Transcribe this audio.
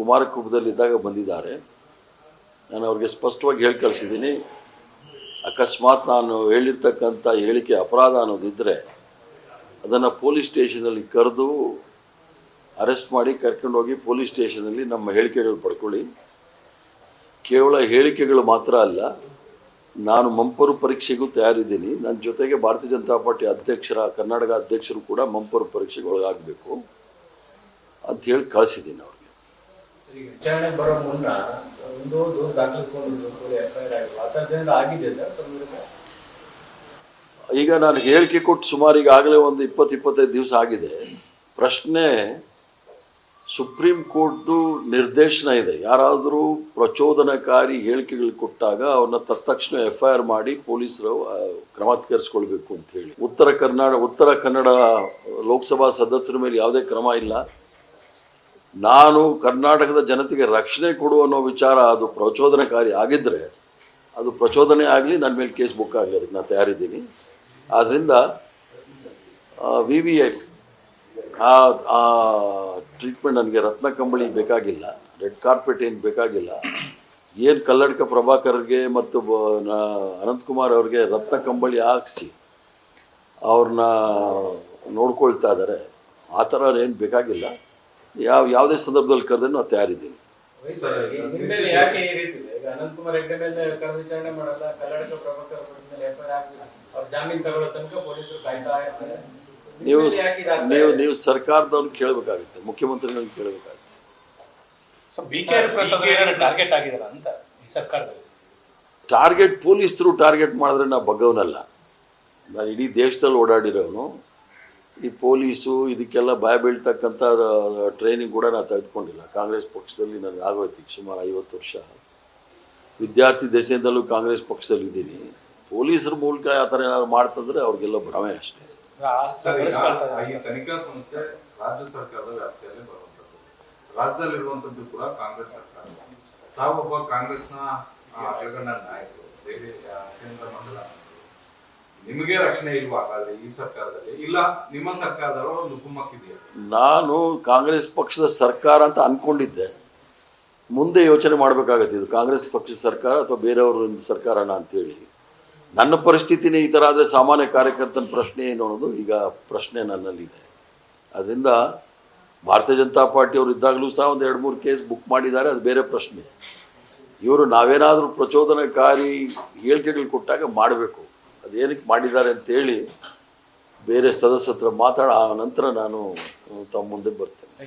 ಕುಮಾರಕೂಟದಲ್ಲಿದ್ದಾಗ ಬಂದಿದ್ದಾರೆ. ನಾನು ಅವ್ರಿಗೆ ಸ್ಪಷ್ಟವಾಗಿ ಹೇಳಿ ಕಳಿಸಿದ್ದೀನಿ. ಅಕಸ್ಮಾತ್ ನಾನು ಹೇಳಿರ್ತಕ್ಕಂಥ ಹೇಳಿಕೆ ಅಪರಾಧ ಅನ್ನೋದಿದ್ದರೆ ಅದನ್ನು ಪೊಲೀಸ್ ಸ್ಟೇಷನಲ್ಲಿ ಕರೆದು ಅರೆಸ್ಟ್ ಮಾಡಿ ಕರ್ಕೊಂಡೋಗಿ ಪೊಲೀಸ್ ಸ್ಟೇಷನಲ್ಲಿ ನಮ್ಮ ಹೇಳಿಕೆಗಳು ಪಡ್ಕೊಳ್ಳಿ. ಕೇವಲ ಹೇಳಿಕೆಗಳು ಮಾತ್ರ ಅಲ್ಲ, ನಾನು ಮಂಪರು ಪರೀಕ್ಷೆಗೂ ತಯಾರಿದ್ದೀನಿ. ನನ್ನ ಜೊತೆಗೆ ಭಾರತೀಯ ಜನತಾ ಪಾರ್ಟಿ ಅಧ್ಯಕ್ಷರ, ಕರ್ನಾಟಕ ಅಧ್ಯಕ್ಷರು ಕೂಡ ಮಂಪರು ಪರೀಕ್ಷೆಗೆ ಒಳಗಾಗಬೇಕು ಅಂತ ಹೇಳಿ ಕಳಿಸಿದ್ದೀನಿ ವಿಚಾರಣೆ ಬರೋ ಮುನ್ನ ಒಂದು ದೂರ ದಾಖಲಿಸಿಕೊಂಡು ಎಫ್ ಆಗಿದೆ ಸರ್ ಈಗ ನಾನು ಹೇಳಿಕೆ ಕೊಟ್ಟು ಸುಮಾರು ಈಗಾಗಲೇ ಒಂದು ಇಪ್ಪತ್ತು, ಇಪ್ಪತ್ತೈದು ದಿವಸ ಆಗಿದೆ. ಪ್ರಶ್ನೆ ಸುಪ್ರೀಂ ಕೋರ್ಟ್ದು ನಿರ್ದೇಶನ ಇದೆ. ಯಾರಾದರೂ ಪ್ರಚೋದನಕಾರಿ ಹೇಳಿಕೆಗಳು ಕೊಟ್ಟಾಗ ಅವ್ರನ್ನ ತಕ್ಷಣ ಎಫ್ ಐ ಆರ್ ಮಾಡಿ ಪೊಲೀಸರು ಕ್ರಮ ಅಂತ ಹೇಳಿ. ಉತ್ತರ ಕರ್ನಾಟಕ ಉತ್ತರ ಕನ್ನಡ ಲೋಕಸಭಾ ಸದಸ್ಯರ ಮೇಲೆ ಯಾವುದೇ ಕ್ರಮ ಇಲ್ಲ. ನಾನು ಕರ್ನಾಟಕದ ಜನತೆಗೆ ರಕ್ಷಣೆ ಕೊಡು ಅನ್ನೋ ವಿಚಾರ ಅದು ಪ್ರಚೋದನಕಾರಿ ಆಗಿದ್ದರೆ ಅದು ಪ್ರಚೋದನೆ ಆಗಲಿ ನನ್ನ ಮೇಲೆ ಕೇಸ್ ಬುಕ್ ಆಗಲಿ, ಅದಕ್ಕೆ ನಾನು ತಯಾರಿದ್ದೀನಿ. ಆದ್ದರಿಂದ ವಿ ವಿ ಐ ಆ ಟ್ರೀಟ್ಮೆಂಟ್ ನನಗೆ ರತ್ನ ಕಂಬಳಿ ಬೇಕಾಗಿಲ್ಲ, ರೆಡ್ ಕಾರ್ಪೆಟ್ ಏನು ಬೇಕಾಗಿಲ್ಲ. ಏನು ಕಲ್ಲಡ್ಕ ಪ್ರಭಾಕರ್ಗೆ ಮತ್ತು ಅನಂತಕುಮಾರ್ ಅವ್ರಿಗೆ ರತ್ನ ಕಂಬಳಿ ಹಾಕಿಸಿ ಅವ್ರನ್ನ ನೋಡ್ಕೊಳ್ತಾ ಇದ್ದಾರೆ ಆ ಥರ ಏನು ಬೇಕಾಗಿಲ್ಲ. ಯಾವ ಯಾವುದೇ ಸಂದರ್ಭದಲ್ಲಿ ಕರೆದ್ರೆ ನಾವು ತಯಾರಿದ್ದೀನಿ ಪೊಲೀಸರು ನೀವು ನೀವು? ನೀವು ಸರ್ಕಾರದವ್ರು ಕೇಳಬೇಕಾಗುತ್ತೆ ಮುಖ್ಯಮಂತ್ರಿಗಳನ್ನ ಕೇಳಬೇಕಾಗುತ್ತೆ. ಟಾರ್ಗೆಟ್ ಆಗಿದಾರ ಅಂತ ಸರ್ಕಾರದಲ್ಲಿ? ಟಾರ್ಗೆಟ್ ಪೊಲೀಸ್ ಥ್ರೂ ಟಾರ್ಗೆಟ್ ಮಾಡಿದ್ರೆ ನಾ ಬಗ್ಗವನಲ್ಲ. ನಾನು ಇಡೀ ದೇಶದಲ್ಲಿ ಓಡಾಡಿರೋನು. ಈ ಪೊಲೀಸು ಇದಕ್ಕೆಲ್ಲ ಭಯ ಬೀಳ್ತಕ್ಕಂಥ ಟ್ರೈನಿಂಗ್ ಕೂಡ ನಾನು ತೆಗೆದುಕೊಂಡಿಲ್ಲ. ಕಾಂಗ್ರೆಸ್ ಪಕ್ಷದಲ್ಲಿ ನನಗೆ ಆಗೋಯ್ತು ಸುಮಾರು ಐವತ್ತು ವರ್ಷ. ವಿದ್ಯಾರ್ಥಿ ದೆಸೆಯಿಂದಲೂ ಕಾಂಗ್ರೆಸ್ ಪಕ್ಷದಲ್ಲಿ ಇದ್ದೀನಿ. ಪೊಲೀಸರ ಮೂಲಕ ಆ ಥರ ಏನಾದ್ರು ಮಾಡ್ತಂದ್ರೆ ಅವ್ರಿಗೆಲ್ಲ ಭ್ರಮೆ ಅಷ್ಟೇ. ತನಿಖಾ ಸಂಸ್ಥೆ ರಾಜ್ಯ ಸರ್ಕಾರದ ವ್ಯಾಪ್ತಿಯಲ್ಲಿ ರಾಜ್ಯದಲ್ಲಿ ರಾಜ್ಯದಲ್ಲಿರುವಂತದ್ದು ಕೂಡ ಕಾಂಗ್ರೆಸ್ ಸರ್ಕಾರ. ತಾವೊಬ್ಬ ಕಾಂಗ್ರೆಸ್ನ ಆ, ನಿಮಗೆ ರಕ್ಷಣೆ ಇಲ್ವಾ? ಹಾಗಾದ್ರೆ ಈ ಸರ್ಕಾರದಲ್ಲಿ ಇಲ್ಲ, ನಿಮ್ಮ ಸರ್ಕಾರದಲ್ಲ ಒಂದು ಕುಮ್ಮಕ್ಕಿದೆಯಾ ನಾನು ಕಾಂಗ್ರೆಸ್ ಪಕ್ಷದ ಸರ್ಕಾರ ಅಂತ ಅನ್ಕೊಂಡಿದ್ದೆ. ಮುಂದೆ ಯೋಚನೆ ಮಾಡಬೇಕಾಗತ್ತೆ ಇದು, ಕಾಂಗ್ರೆಸ್ ಪಕ್ಷದ ಸರ್ಕಾರ ಅಥವಾ ಬೇರೆಯವ್ರ ಸರ್ಕಾರನ ಅಂತೇಳಿ. ನನ್ನ ಪರಿಸ್ಥಿತಿನೇ ಈ ಥರ ಆದರೆ ಸಾಮಾನ್ಯ ಕಾರ್ಯಕರ್ತನ ಪ್ರಶ್ನೆ ಏನು ಅನ್ನೋದು ಈಗ ಪ್ರಶ್ನೆ ನನ್ನಲ್ಲಿದೆ. ಅದರಿಂದ ಭಾರತೀಯ ಜನತಾ ಪಾರ್ಟಿಯವರು ಇದ್ದಾಗಲೂ ಸಹ ಒಂದು ಎರಡು ಮೂರು ಕೇಸ್ ಬುಕ್ ಮಾಡಿದ್ದಾರೆ, ಅದು ಬೇರೆ ಪ್ರಶ್ನೆ. ಇವರು ನಾವೇನಾದರೂ ಪ್ರಚೋದನಕಾರಿ ಹೇಳಿಕೆಗಳು ಕೊಟ್ಟಾಗ ಮಾಡಬೇಕು. ಅದೇನಕ್ಕೆ ಮಾಡಿದ್ದಾರೆ ಅಂತೇಳಿ ಬೇರೆ ಸದಸ್ಯ ಹತ್ರ ಮಾತಾಡ ಆ ನಂತರ ನಾನು ತಮ್ಮ ಮುಂದೆ ಬರ್ತೀನಿ.